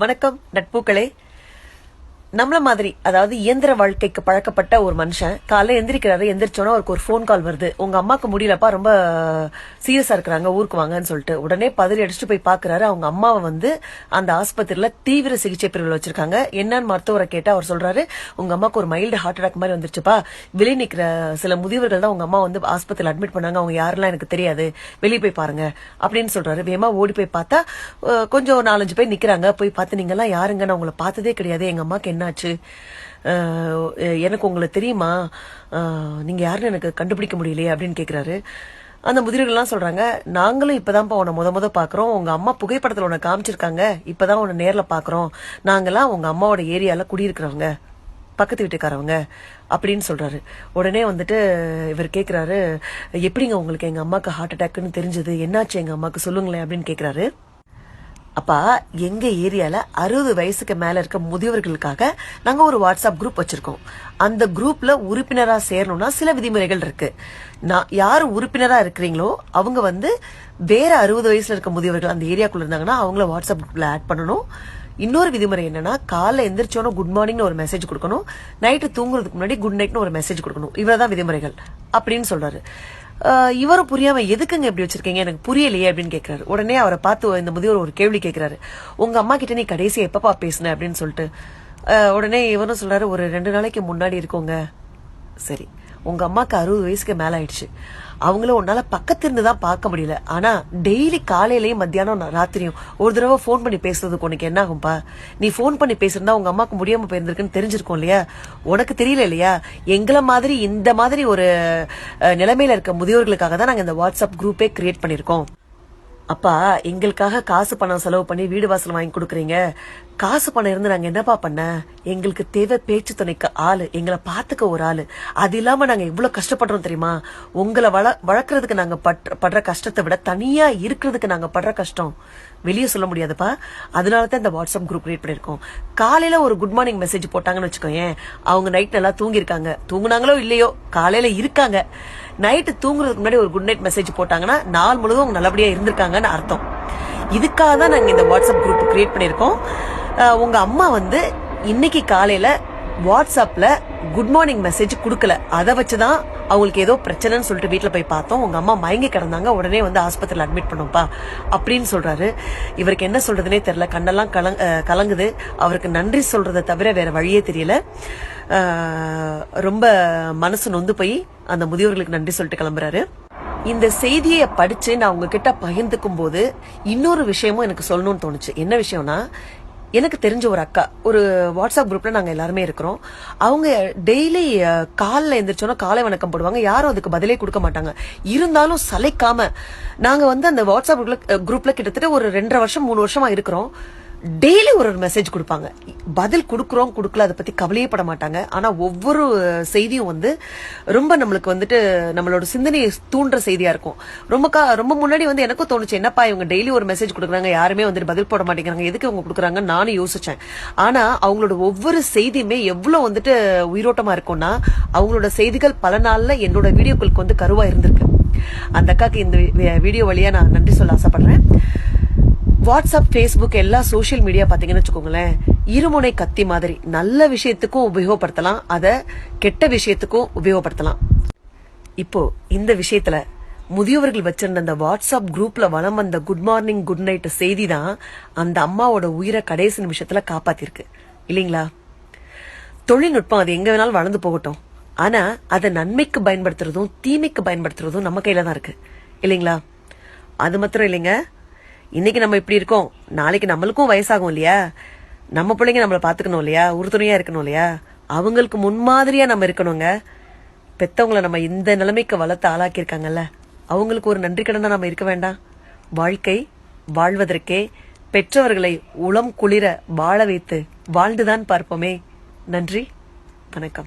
வணக்கம் நட்பூக்களே நம்மள மாதிரி அதாவது இயந்திர வாழ்க்கைக்கு பழக்கப்பட்ட ஒரு மனுஷன் காலைல எந்திரிக்கிறாரு எந்திரிச்சோன்னா அவருக்கு ஒரு ஃபோன் கால் வருது. உங்க அம்மாக்கு முடியலப்பா ரொம்ப சீரியஸா இருக்கிறாங்க ஊருக்கு வாங்கன்னு சொல்லிட்டு. உடனே பதறி அடிச்சுட்டு போய் பாக்குறாரு. அவங்க அம்மாவை வந்து அந்த ஆஸ்பத்திரியில தீவிர சிகிச்சை பிரிவில் வச்சிருக்காங்க. என்னன்னு மருத்துவரை கேட்டா அவர் சொல்றாரு உங்க அம்மாக்கு ஒரு மைல்டு ஹார்ட் அட்டாக் மாதிரி வந்துருச்சுப்பா. வெளியே நிக்கிற சில முதியவர்கள் தான் உங்க அம்மா வந்து ஆஸ்பத்திரியில் அட்மிட் பண்ணாங்க. அவங்க யாரெல்லாம் எனக்கு தெரியாது. வெளியே போய் பாருங்க. அப்படின்னு சொல்றாரு. வேமா ஓடி போய் பார்த்தா கொஞ்சம் நாலஞ்சு பேர் நிக்கிறாங்க. போய் பார்த்து நீங்க எல்லாம் யாருங்க? நான் உங்களை பார்த்ததே கிடையாது. எங்க அம்மாக்கு என்னாச்சு? எனக்கு உங்களை தெரியுமா? நீங்கள் நீங்க யாருன்னு எனக்கு கண்டுபிடிக்க முடியலையே அப்படின்னு கேக்குறாரு. அந்த முதியவர்கள்லாம் சொல்றாங்க நாங்களும் இப்போதான்ப்பா உன்னை முத முத பாக்குறோம். உங்க அம்மா புகைப்படத்துல உன்னை காமிச்சிருக்காங்க. இப்பதான் உன்னை நேர்ல பாக்குறோம். நாங்கெல்லாம் உங்க அம்மாவோட ஏரியால குடியிருக்கிறவங்க பக்கத்து வீட்டுக்காரவங்க அப்படின்னு சொல்றாரு. உடனே வந்துட்டு இவர் கேக்குறாரு எப்படிங்க உங்களுக்கு எங்க அம்மாக்கு ஹார்ட் அட்டாக்னு தெரிஞ்சது? என்னாச்சு எங்க அம்மாக்கு? சொல்லுங்களேன் அப்படின்னு கேக்குறாரு. அப்பா எங்க ஏரியால அறுபது வயசுக்கு மேல இருக்க முதியவர்களுக்காக நாங்க ஒரு வாட்ஸ்அப் குரூப் வச்சிருக்கோம். அந்த குரூப்ல உறுப்பினரா சேரணும்னா சில விதிமுறைகள் இருக்கு. நான் யார் உறுப்பினரா இருக்கிறீங்களோ அவங்க வந்து வேற அறுபது வயசுல இருக்க முதியவர்கள் அந்த ஏரியாக்குள்ள இருந்தாங்கன்னா அவங்கள வாட்ஸ்அப் குரூப்ல ஆட் பண்ணணும். இன்னொரு விதிமுறை என்னன்னா காலைல எந்திரிச்சோன்னு குட் மார்னிங்னு ஒரு மெசேஜ் கொடுக்கணும். நைட்டு தூங்குறதுக்கு முன்னாடி குட் நைட்னு ஒரு மெசேஜ் கொடுக்கணும். இவ்வளவுதான் விதிமுறைகள். அப்படின்னு சொல்றாரு. இவரும் புரியாம எதுக்குங்க இப்படி வச்சிருக்கீங்க? எனக்கு புரியலையே அப்படின்னு கேக்குறாரு. உடனே அவரை பார்த்து இந்த முதியோர் ஒரு கேள்வி கேக்குறாரு. உங்க அம்மா கிட்ட நீ கடைசி எப்பப்பா பேசுன? அப்படின்னு சொல்லிட்டு. உடனே இவரும் சொல்றாரு ஒரு ரெண்டு நாளைக்கு முன்னாடி இருக்கோங்க. சரி. உங்க அம்மாக்கு அறுபது வயசுக்கு மேல ஆயிடுச்சு அவங்கள உன்னால பக்கத்துல இருந்து தான் பார்க்க முடியல. ஆனா டெய்லி காலையிலயும் மத்தியானம் ராத்திரியும் ஒரு தடவை ஃபோன் பண்ணி பேசுறதுக்கு உனக்கு என்ன ஆகும்பா? நீ ஃபோன் பண்ணி பேசுறதா உங்க அம்மாக்கு முடியாம போயிருந்திருக்குன்னு தெரிஞ்சிருக்கும் இல்லையா? உனக்கு தெரியல இல்லையா? எங்களை மாதிரி இந்த மாதிரி ஒரு நிலைமையில இருக்க முதியோர்களுக்காக தான் நாங்க இந்த வாட்ஸ்அப் குரூப்பே கிரியேட் பண்ணிருக்கோம் அப்பா எங்களுக்காக காசு பணம் செலவு பண்ணி வீடு வாசல் வாங்கி கொடுக்குறீங்க. காசு பணம் இருந்து நாங்க என்னப்பா பண்ண? எங்களுக்கு தேவை பேச்சு துணைக்கு ஆளு. எங்களை பாத்துக்க ஒரு ஆளு. அது இல்லாம நாங்க எவ்வளவு கஷ்டப்படுறோம் தெரியுமா? உங்களை வள வளர்க்கறதுக்கு நாங்க படுற கஷ்டத்தை விட தனியா இருக்கிறதுக்கு நாங்க படுற கஷ்டம். வெளியே சொல்ல முடியாதுப்பா. அதனால தான் இந்த வாட்ஸ்அப் குரூப் கிரியேட் பண்ணிருக்கோம் காலையில ஒரு குட் மார்னிங் மெசேஜ் போட்டாங்கன்னு வச்சுக்கோங்க அவங்க நைட் நல்லா தூங்கிருக்காங்க தூங்குனாங்களோ இல்லையோ? காலையில இருக்காங்க. நைட்டு தூங்குறதுக்கு முன்னாடி ஒரு குட் நைட் மெசேஜ் போட்டாங்கன்னா நாள் முழுவதும் அவங்க நல்லபடியா இருந்திருக்காங்கன்னு அர்த்தம். இதுக்காக தான் நாங்க இந்த வாட்ஸ்அப் குரூப் கிரியேட் பண்ணிருக்கோம் உங்கள் உங்க அம்மா வந்து இன்னைக்கு காலையில வாட்ஸ்அப்ல குட் மார்னிங் மெசேஜ் கொடுக்கல. அதை வச்சுதான் அவங்களுக்கு ஏதோ பிரச்சனைன்னு சொல்லிட்டு வீட்டில் போய் பார்த்தோம். உங்க அம்மா மயங்கி கிடந்தாங்க. உடனே வந்து ஆஸ்பத்திரியில் அட்மிட் பண்ணோம்ப்பா அப்படின்னு சொல்றாரு. இவருக்கு என்ன சொல்கிறதுனே தெரியல. கண்ணெல்லாம் கலங் கலங்குது. அவருக்கு நன்றி சொல்றதை தவிர வேற வழியே தெரியல. ரொம்ப மனசு நொந்து போய் அந்த முதியோர்களுக்கு நன்றி சொல்லிட்டு கிளம்புறாரு. இந்த செய்தியை படிச்சு நான் உங்ககிட்ட பகிர்ந்துக்கும் போது இன்னொரு விஷயமும் எனக்கு சொல்லணும்னு தோணுச்சு. என்ன விஷயம்னா எனக்கு தெரிஞ்ச ஒரு அக்கா ஒரு வாட்ஸ்அப் குரூப்ல நாங்க எல்லாருமே இருக்கிறோம். அவங்க டெய்லி காலில் எந்திரிச்சோன்னா காலை வணக்கம் போடுவாங்க. யாரும் அதுக்கு பதிலே கொடுக்க மாட்டாங்க. இருந்தாலும் சலைக்காம நாங்க வந்து அந்த வாட்ஸ்அப் குரூப்ல கிட்டத்தட்ட ஒரு ரெண்டரை வருஷம் மூணு வருஷமா இருக்கிறோம். டெய்லி ஒரு ஒரு மெசேஜ் கொடுப்பாங்க. பதில் கொடுக்குறோம் கொடுக்கல அதை பத்தி கவலையே பட மாட்டாங்க. ஆனா ஒவ்வொரு செய்தியும் வந்து ரொம்ப நம்மளுக்கு வந்துட்டு நம்மளோட சிந்தனையை தூண்டுற செய்தியா இருக்கும். ரொம்ப கா ரொம்ப முன்னாடி வந்து எனக்கும் தோணுச்சு என்னப்பா இவங்க டெய்லி ஒரு மெசேஜ் கொடுக்குறாங்க யாருமே வந்துட்டு பதில் போட மாட்டேங்கிறாங்க எதுக்கு இவங்க கொடுக்குறாங்கன்னு நானும் யோசிச்சேன். ஆனா அவங்களோட ஒவ்வொரு செய்தியுமே எவ்வளவு வந்துட்டு உயிரோட்டமா இருக்கும்னா அவங்களோட செய்திகள் பல நாள்ல என்னோட வீடியோக்களுக்கு வந்து கருவா இருந்திருக்கு. அந்த அக்காக்கு இந்த வீடியோ வழியா நான் நன்றி சொல்ல ஆசைப்படுறேன். வாட்ஸ்அப் ஃபேஸ்புக் எல்லா சோஷியல் மீடியா பாத்தீங்கன்னு வச்சுக்கோங்களேன் இருமுனை கத்தி மாதிரி நல்ல விஷயத்துக்கும் உபயோகப்படுத்தலாம். அத கெட்ட விஷயத்துக்கும் உபயோகப்படுத்தலாம். இப்போ இந்த விஷயத்துல முதியவர்கள் வச்சிருந்த அந்த வாட்ஸ்அப் குரூப்ல வளம் வந்த குட் மார்னிங் குட் நைட் செய்தி தான் அந்த அம்மாவோட உயிரை கடைசி நிமிஷத்துல காப்பாத்திருக்கு. இல்லைங்களா? தொழில்நுட்பம் அது எங்க வேணாலும் வளர்ந்து போகட்டும். ஆனா அதை நன்மைக்கு பயன்படுத்துறதும் தீமைக்கு பயன்படுத்துறதும் நம்ம கையில தான் இருக்கு. இல்லைங்களா? அது மாத்திரம் இல்லைங்க. இன்னைக்கு நம்ம இப்படி இருக்கோம். நாளைக்கு நம்மளுக்கும் வயசாகும் இல்லையா? நம்ம பிள்ளைங்க நம்மளை பார்த்துக்கணும் இல்லையா? உறுதுணையா இருக்கணும் இல்லையா? அவங்களுக்கு முன்மாதிரியா நம்ம இருக்கணுங்க. பெத்தவங்கள நம்ம இந்த நிலைமைக்கு வளர்த்து ஆளாக்கியிருக்காங்கல்ல. அவங்களுக்கு ஒரு நன்றி கடனா நம்ம இருக்க வேண்டாம். வாழ்க்கை வாழ்வதற்கே பெற்றவர்களை உளம் குளிர வாழ வைத்து வாழ்ந்துதான் பார்ப்போமே. நன்றி. வணக்கம்.